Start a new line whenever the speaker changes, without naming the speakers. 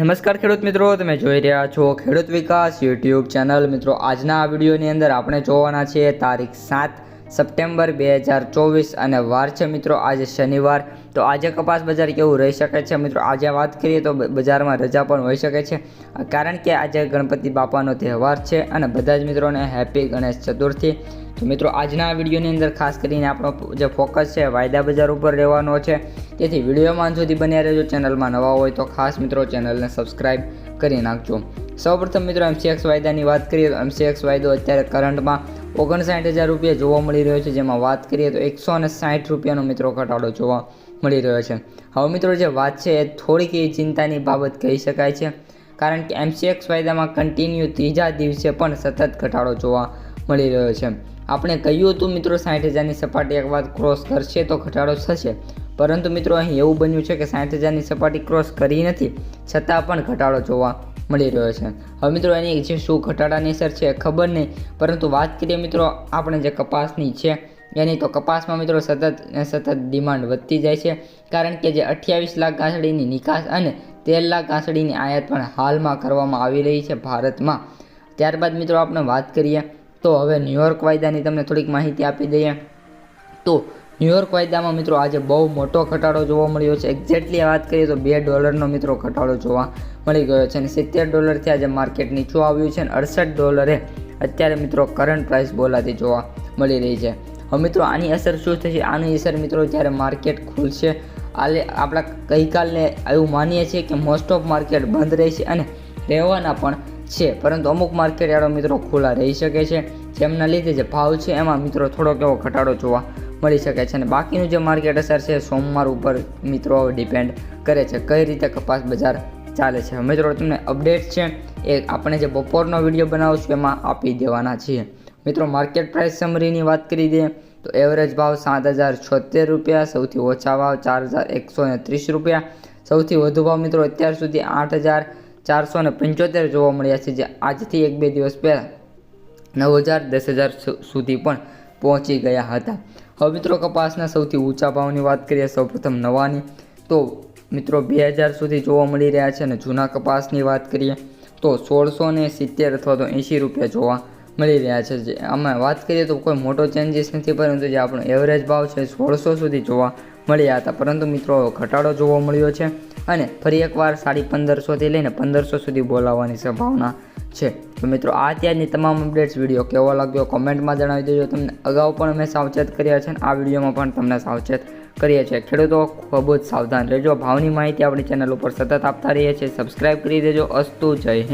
નમસ્કાર ખેડૂત મિત્રો, તમે જોઈ રહ્યા છો ખેડૂત વિકાસ યુટ્યુબ ચેનલ. મિત્રો, આજના આ વિડીયોની અંદર આપણે જોવાના છીએ તારીખ સાત સપ્ટેમ્બર બે હજાર ચોવીસ અને વાર છે મિત્રો, આજે શનિવાર. તો આજે કપાસ બજાર કેવું રહી શકે છે? મિત્રો, આજે વાત કરીએ તો બજારમાં રજા પણ હોઈ શકે છે. કારણ કે આજે ગણપતિ બાપાનો તહેવાર છે અને બધા જ મિત્રોને હેપી ગણેશ ચતુર્થી. તો મિત્રો, આજના વિડીયોની અંદર ખાસ કરીને આપણો જે ફોકસ છે, વાયદા બજાર ઉપર રહેવાનો છે. તેથી વિડીયોમાં સુધી બન્યા રહેજો ચેનલમાં નવા હોય તો ખાસ મિત્રો ચેનલને સબસ્ક્રાઈબ કરી નાખજો. સૌપ્રથમ મિત્રો એમસીએક્સ વાયદાની વાત કરીએ તો એમસીએક્સ વાયદો અત્યારે કરંટમાં ઓગણસાઠ હજાર રૂપિયા જોવા મળી રહ્યો છે. જેમાં વાત કરીએ તો એકસો અને સાઠ રૂપિયાનો મિત્રો ઘટાડો જોવા મળી રહ્યો છે. હવે મિત્રો જે વાત છે એ થોડીક એ ચિંતાની બાબત કહી શકાય છે. કારણ કે એમસીએક્સ વાયદામાં કન્ટિન્યુ ત્રીજા દિવસે પણ સતત ઘટાડો જોવા મળી રહ્યો છે. આપણે કહ્યું હતું મિત્રો સાઠ હજારની સપાટી એક વાત ક્રોસ કરશે તો ઘટાડો થશે. પરંતુ મિત્રો અહીં એવું બન્યું છે કે સાઠ હજારની સપાટી ક્રોસ કરી નથી, છતાં પણ ઘટાડો જોવા મળી રહ્યો છે. હવે મિત્રો એની જે શું ઘટાડાની અસર છે ખબર નહીં, પરંતુ વાત કરીએ મિત્રો આપણે જે કપાસની છે, એની તો કપાસમાં મિત્રો સતત સતત ડિમાન્ડ વધતી જાય છે, કારણ કે જે અઠ્યાવીસ લાખ ગાંસડીની નિકાસ અને તેર લાખ ગાંસડીની આયાત પણ હાલમાં કરવામાં આવી રહી છે ભારતમાં. ત્યારબાદ મિત્રો આપણે વાત કરીએ, તો હવે ન્યુયોર્ક વાયદાની તમને થોડીક માહિતી આપી દઈએ. તો ન્યુયોર્ક વાયદામાં મિત્રો આજે બહુ મોટો ઘટાડો જોવા મળ્યો છે. એક્ઝેક્ટલી વાત કરીએ તો બે ડોલરનો મિત્રો ઘટાડો જોવા મળી ગયો છે અને સિત્તેર ડોલરથી આજે માર્કેટ નીચું આવ્યું છે અને અડસઠ ડોલરે અત્યારે મિત્રો કરંટ પ્રાઇસ બોલાતી જોવા મળી રહી છે. હવે મિત્રો આની અસર શું થશે? આની અસર મિત્રો જ્યારે માર્કેટ ખુલશે, આલે આપણા ગઈકાલને એવું માનીએ છીએ કે મોસ્ટ ઓફ માર્કેટ બંધ રહેશે અને રહેવાના પણ છે. પરંતુ અમુક માર્કેટ યાર્ડો મિત્રો ખુલ્લા રહી શકે છે. જેમના લીધે જે ભાવ છે એમાં મિત્રો થોડોક એવો ઘટાડો જોવા મળી શકે છે અને બાકીનું જે માર્કેટ અસર છે સોમવાર ઉપર મિત્રો ડિપેન્ડ કરે છે કઈ રીતે કપાસ બજાર ચાલે છે. મિત્રો તમને અપડેટ છે એ આપણે જે બપોરનો વીડિયો બનાવશું એમાં આપી દેવાના છીએ. મિત્રો માર્કેટ પ્રાઇસ સમરીની વાત કરી દઈએ તો એવરેજ ભાવ સાત હજાર છોતેર રૂપિયા, સૌથી ઓછા ભાવ ચાર હજાર એકસો ને ત્રીસ રૂપિયા. સૌથી વધુ ભાવ મિત્રો અત્યાર સુધી આઠ હજાર ચારસો ને પંચોતેર જોવા મળ્યા છે, જે આજથી એક બે દિવસ પહેલાં નવ હજાર દસ હજાર સુધી પણ પહોંચી ગયા હતા. હવે મિત્રો કપાસના સૌથી ઊંચા ભાવની વાત કરીએ, સૌપ્રથમ નવાની. તો મિત્રો બે હજાર સુધી જોવા મળી રહ્યા છે અને જૂના કપાસની વાત કરીએ, તો સોળસો સિત્તેર અથવા તો એંશી રૂપિયા જોવા મળી રહ્યા છે. જે આમાં વાત કરીએ તો કોઈ મોટો ચેન્જીસ નથી, પરંતુ જે આપણો એવરેજ ભાવ છે સોળસો સુધી જોવા મળ્યા હતા. પરંતુ મિત્રો, ઘટાડો જોવા મળ્યો છે અને ફરી એકવાર સાડી પંદરસોથી લઈને પંદરસો સુધી બોલાવવાની સંભાવના છે. તો મિત્રો, આ ત્યારની તમામ અપડેટ્સ વીડિયો કેવો લાગ્યો કોમેન્ટમાં જણાવી દેજો. તમને અગાઉ પણ અમે સાવચેત કર્યા છે અને આ વિડીયોમાં પણ તમને સાવચેત કરીએ છીએ. ખેડૂતો ખૂબ જ સાવધાન રહેજો. ભાવની માહિતી આપણી ચેનલ ઉપર સતત આપતા રહીએ છીએ. સબસ્ક્રાઈબ કરી દેજો. અસ્તુ જય હિન્દ.